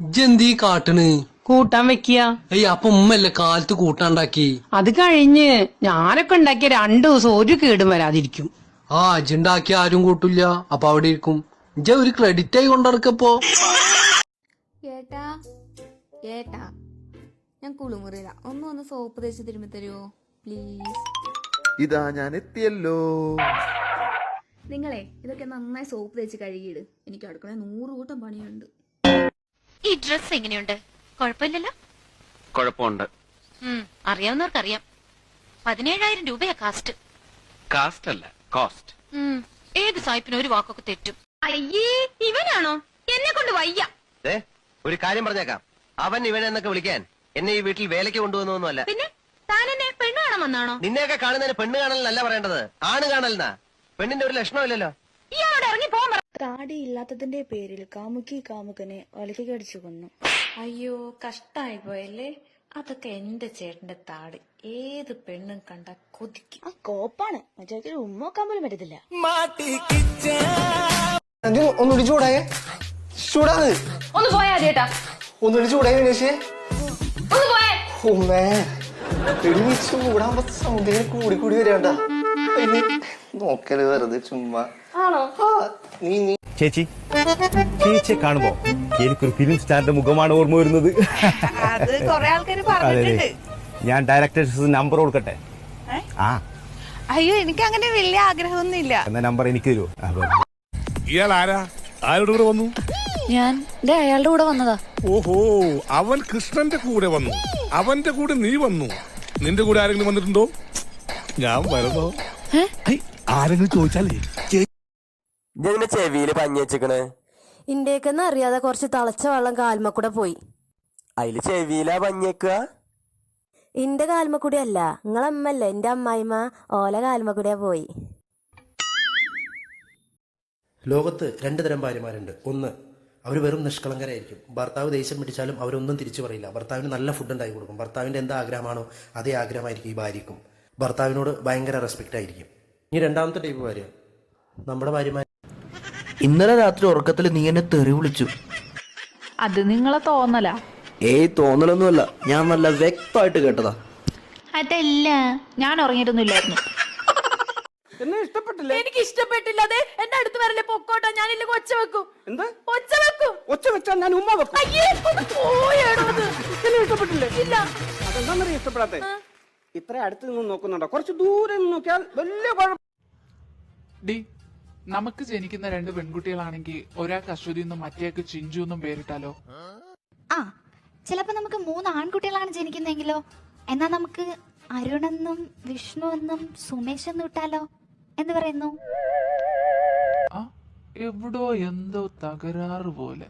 ഇജ്ജെന്തീ കാട്ടണ്? കൂട്ടാൻ വെക്കിയ? ഏയ് അപ്പൊ ഉമ്മല്ലേ കാലത്ത് കൂട്ടാണ്ടാക്കി? അത് കഴിഞ്ഞ് ഞാനൊക്കെ ഉണ്ടാക്കിയ രണ്ടു ദിവസം ഒരു കേടും വരാതിരിക്കും. ആ അജുണ്ടാക്കി ആരും കൂട്ടില്ല. അപ്പൊ അവിടെ ഇരിക്കും. ഇജ്ജ ഒരു ക്രെഡിറ്റ് ആയി കൊണ്ടിറക്കപ്പോ ഏട്ടാ ഏട്ടാ ഞാൻ കുളിമുറിയില്ല ഒന്ന് ഒന്ന് സോപ്പ് തേച്ച് തിരുമ്പി തരുമോ പ്ലീസ് ഇതാ ഞാൻ എത്തിയല്ലോ. നിങ്ങളെ ഇതൊക്കെ നന്നായി സോപ്പ് തേച്ച് കഴുകിയിട്. എനിക്ക് അടുക്കള നൂറ് കൂട്ടം പണിയുണ്ട്. ഈ ഡ്രസ് എങ്ങനെയുണ്ട്? കുഴപ്പമില്ലല്ലോ? കുഴപ്പമുണ്ട്. അറിയാവുന്നവർക്കറിയാം. പതിനേഴായിരം രൂപയാ കാസ്റ്റ് കാസ്റ്റ് അല്ല കോസ്റ്റ് ഏത് സായിപ്പിനും ഒരു വാക്കൊക്കെ തെറ്റും. അയ്യേ ഇവനാണോ? എന്നെ കൊണ്ട് വയ്യ. ദേ, ഒരു കാര്യം പറഞ്ഞേക്കാം. അവൻ ഇവനെന്നൊക്കെ വിളിക്കാൻ എന്നെ ഈ വീട്ടിൽ വേലയ്ക്ക് കൊണ്ടുവന്നൊന്നുമല്ല പിന്നെ? താൻ എന്നെ പെണ്ണ് കാണാൻ വന്നാണോ? നിന്നെയൊക്കെ കാണുന്നതിന് പെണ്ണ് കാണലല്ല പറയേണ്ടത്. ആണ് കാണലെന്നാ പെണ്ണിന്റെ ഒരു ലക്ഷണമില്ലല്ലോ. ഇയാളോട് ഇറങ്ങി പോകാൻ പറ താടി ഇല്ലാത്തതിന്റെ പേരിൽ കാമുക്കി കാമുകനെ ഒലക്കി കടിച്ചു കൊന്നു. അയ്യോ കഷ്ടായി പോയല്ലേ അതൊക്കെ എന്റെ ചേട്ടന്റെ താടി. ഏത് പെണ്ണും കണ്ട കൊതിക്കും. ആ കോപ്പാണ്. മറ്റേ ഉമ്മ നോക്കാൻ പോലും പറ്റത്തില്ല. ഒന്നുകൂടി ചൂടായേ ചൂടാന്ന് ഒന്ന് പോയാ ചേട്ടാ ഒന്നുകൂടി ചൂടായി വിനേഷേ ഒന്ന് പോയേ. ഉമ്മേ എടി നീ ചൂടാകുമ്പോ സൗന്ദര്യം കൂടി കൂടി വരണ്ട നോക്കൽ വെറുതെ ചുമ്മാ. ആണോ? ചേച്ചി ചേച്ചിയെ കാണുമ്പോ എനിക്കൊരു ഫിലിം സ്റ്റാറിന്റെ മുഖമാണ് ഓർമ്മ വരുന്നത്. അത് ഞാൻ ഡയറക്ടേഴ്സ് നമ്പർ കൊടുക്കട്ടെ? ആ. അയ്യോ എനിക്ക് അങ്ങനെ വലിയ ആഗ്രഹമൊന്നുമില്ല. എന്ന നമ്പർ എനിക്ക് തരുമോ അതെ. ഇയാൾ ആരാ? ആരുടെ കൂടെ വന്നു? ഞാൻ ദേ അയാളുടെ കൂടെ വന്നതാ. ഓഹോ അവൻ കൃഷ്ണന്റെ കൂടെ വന്നു. അവന്റെ കൂടെ നീ വന്നു. നിന്റെ കൂടെ ആരെങ്കിലും വന്നിട്ടുണ്ടോ? ഞാൻ വരുന്നോ. ഐ, ആരെങ്കിലും ചോദിച്ചാലേ? ഇതിന്റെ ചെവിയിൽ പഞ്ഞി വെച്ചിക്കണ്? ഇന്ത്യക്കെന്ന് അറിയാതെ കുറച്ച് തളച്ച വെള്ളം കാൽമക്കൂടെ പോയി. അതിൽ ചെവിയിലാ പഞ്ഞേക്കുക ഇന്റെ കാൽമക്കൂടി അല്ല നിങ്ങളമ്മല്ലേ എന്റെ അമ്മായിമ്മ ഓല കാൽമക്കൂടിയാ പോയി. ലോകത്ത് രണ്ട് തരം ഭാര്യമാരുണ്ട്. ഒന്ന് അവർ വെറും നിഷ്കളങ്കരായിരിക്കും. ഭർത്താവ് ദേഷ്യം പിടിച്ചാലും അവരൊന്നും തിരിച്ചു പറയില്ല. ഭർത്താവിന് നല്ല ഫുഡ് ഉണ്ടാക്കി കൊടുക്കും. ഭർത്താവിന്റെ എന്ത് ആഗ്രഹമാണോ അതേ ആഗ്രഹമായിരിക്കും ഈ ഭാര്യക്കും ഭർത്താവിനോട് ഭയങ്കര റെസ്പെക്റ്റ് ആയിരിക്കും. ഇനി രണ്ടാമത്തെ ടൈപ്പ് ഭാര്യ. നമ്മുടെ ഭാര്യമാർ ഇന്നലെ രാത്രി ഉറക്കത്തിൽ നീ എന്നെ തെറി വിളിച്ചു. അത് നിങ്ങളെ തോന്നലാ. ഏയ് തോന്നലൊന്നുമല്ല. ഞാൻ നല്ല വ്യക്തമായിട്ട് കേട്ടതാ. അതല്ല. ഞാൻ ഉറങ്ങിയിട്ടൊന്നുമില്ലായിരുന്നു. എനിക്ക് ഇഷ്ടപ്പെട്ടില്ല. അതെ എന്റെ അടുത്ത് വരല്ലേ പൊക്കോട്ടെ. ഞാനില്ല ഒച്ച വെക്കും. എന്താ? ഒച്ച വെക്കും. ഒച്ച വെച്ചാൽ ഞാൻ ഉമ്മ വെക്കും. അയ്യേ ഒന്ന് പോയേടോ അത് എന്നെ ഇഷ്ടപ്പെട്ടില്ലേ? ഇല്ല. അതെന്താണെന്നറിയ ഇഷ്ടപ്പെടാത്തെ? ഇത്ര അടുത്ത് നിന്ന് നോക്കുന്നുണ്ടോ? കുറച്ച് ദൂരെ നിന്ന് നോക്കിയാൽ വലിയ കുഴപ്പം ഡി നമുക്ക് ജനിക്കുന്ന രണ്ട് പെൺകുട്ടികളാണെങ്കിൽ ഒരാൾക്ക് അശ്വതി എന്നും മറ്റേക്ക് ചിഞ്ചു എന്നും പേരിട്ടാലോ? ആ ചിലപ്പോ നമുക്ക് മൂന്ന് ആൺകുട്ടികളാണ് ജനിക്കുന്നെങ്കിലോ എന്നാ നമുക്ക് അരുണെന്നും വിഷ്ണു എന്നും സുമേഷ് എന്നും ഇട്ടാലോ? എന്ന് പറയുന്നു. എവിടോ എന്തോ തകരാറ് പോലെ.